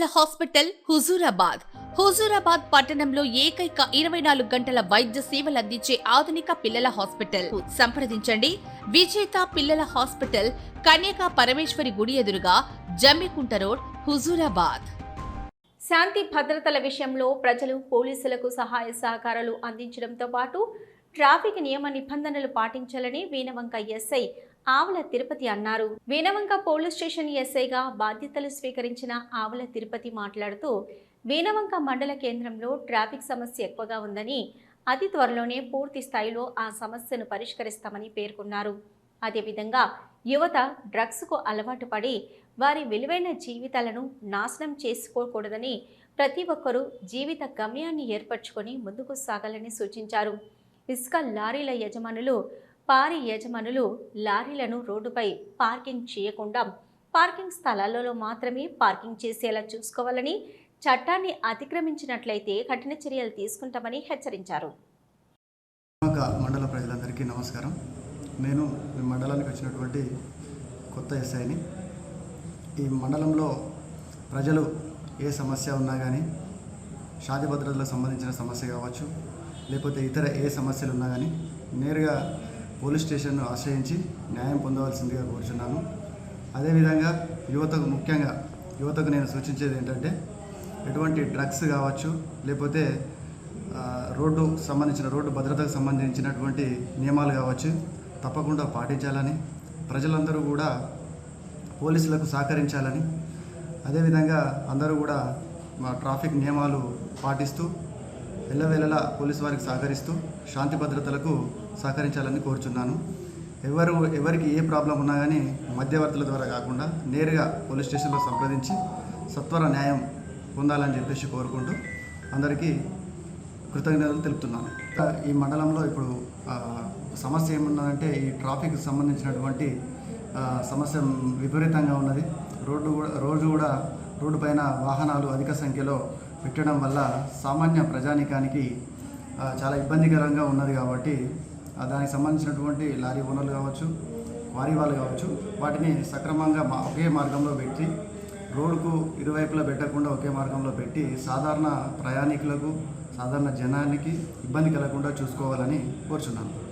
Hospital Huzurabad. Huzurabad పట్టణంలో ఏకైక ఇరవై నాలుగు గంటల వైద్య సేవలు అందించే ఆధునిక పిల్లల హాస్పిటల్. సంప్రదించండి. విజేత పిల్లల హాస్పిటల్ కన్యకా పరమేశ్వరి గుడి ఎదురుగా జమ్మికుంట రోడ్ హుజూరాబాద్. శాంతి భద్రతల విషయంలో ప్రజలు పోలీసులకు సహాయ సహకారాలు అందించడంతో పాటు ట్రాఫిక్ నియమ నిబంధనలు పాటించాలని వీణవంక ఎస్ఐ ఆవుల తిరుపతి అన్నారు. వీణవంక పోలీస్ స్టేషన్ ఎస్ఐగా బాధ్యతలు స్వీకరించిన ఆవుల తిరుపతి మాట్లాడుతూ వీణవంక మండల కేంద్రంలో ట్రాఫిక్ సమస్య ఎక్కువగా ఉందని అతి త్వరలోనే పూర్తి స్థాయిలో ఆ సమస్యను పరిష్కరిస్తామని పేర్కొన్నారు. అదేవిధంగా యువత డ్రగ్స్కు అలవాటు పడి వారి విలువైన జీవితాలను నాశనం చేసుకోకూడదని ప్రతి ఒక్కరూ జీవిత గమ్యాన్ని ఏర్పరచుకొని ముందుకు సాగాలని సూచించారు. ఇసుక లారీల యజమానులు పారి యజమానులు లారీలను రోడ్డుపై పార్కింగ్ చేయకుండా పార్కింగ్ స్థలాలలో మాత్రమే పార్కింగ్ చేసేలా చూసుకోవాలని చట్టాన్ని అతిక్రమించినట్లయితే కఠిన చర్యలు తీసుకుంటామని హెచ్చరించారు. మండల ప్రజలందరికీ నమస్కారం. నేను మీ మండలానికి వచ్చినటువంటి కొత్త ఎస్ఐని. ఈ మండలంలో ప్రజలు ఏ సమస్య ఉన్నా కానీ శాంతి భద్రతలకు సంబంధించిన సమస్య కావచ్చు లేకపోతే ఇతర ఏ సమస్యలు ఉన్నా కానీ నేరుగా పోలీస్ స్టేషన్ను ఆశ్రయించి న్యాయం పొందవలసిందిగా కోరుచున్నాను. అదేవిధంగా యువతకు ముఖ్యంగా యువతకు నేను సూచించేది ఏంటంటే ఎటువంటి డ్రగ్స్ కావచ్చు లేకపోతే రోడ్డు సంబంధించిన రోడ్డు భద్రతకు సంబంధించినటువంటి నియమాలు కావచ్చు తప్పకుండా పాటించాలని ప్రజలందరూ కూడా పోలీసులకు సహకరించాలని అదేవిధంగా అందరూ కూడా మా ట్రాఫిక్ నియమాలు పాటిస్తూ వెళ్ళవేళలా పోలీసు వారికి సహకరిస్తూ శాంతి భద్రతలకు సహకరించాలని కోరుచున్నాను. ఎవరు ఎవరికి ఏ ప్రాబ్లం ఉన్నా కానీ మధ్యవర్తుల ద్వారా కాకుండా నేరుగా పోలీస్ స్టేషన్లో సంప్రదించి సత్వర న్యాయం పొందాలని చెప్పేసి కోరుకుంటూ అందరికీ కృతజ్ఞతలు తెలుపుతున్నాను. ఈ మండలంలో ఇప్పుడు సమస్య ఏమున్నదంటే ఈ ట్రాఫిక్ సంబంధించినటువంటి సమస్య విపరీతంగా ఉన్నది. రోడ్డు కూడా రోజు కూడా రోడ్డు పైన వాహనాలు అధిక సంఖ్యలో పెట్టడం వల్ల సామాన్య ప్రజానికానికి చాలా ఇబ్బందికరంగా ఉన్నది కాబట్టి దానికి సంబంధించినటువంటి లారీ ఓనర్లు కావచ్చు వారి వాళ్ళు కావచ్చు వాటిని సక్రమంగా మా ఒకే మార్గంలో పెట్టి రోడ్డుకు ఇరువైపులా పెట్టకుండా ఒకే మార్గంలో పెట్టి సాధారణ ప్రయాణికులకు సాధారణ జనానికి ఇబ్బంది కలగకుండా చూసుకోవాలని కోరుచున్నాను.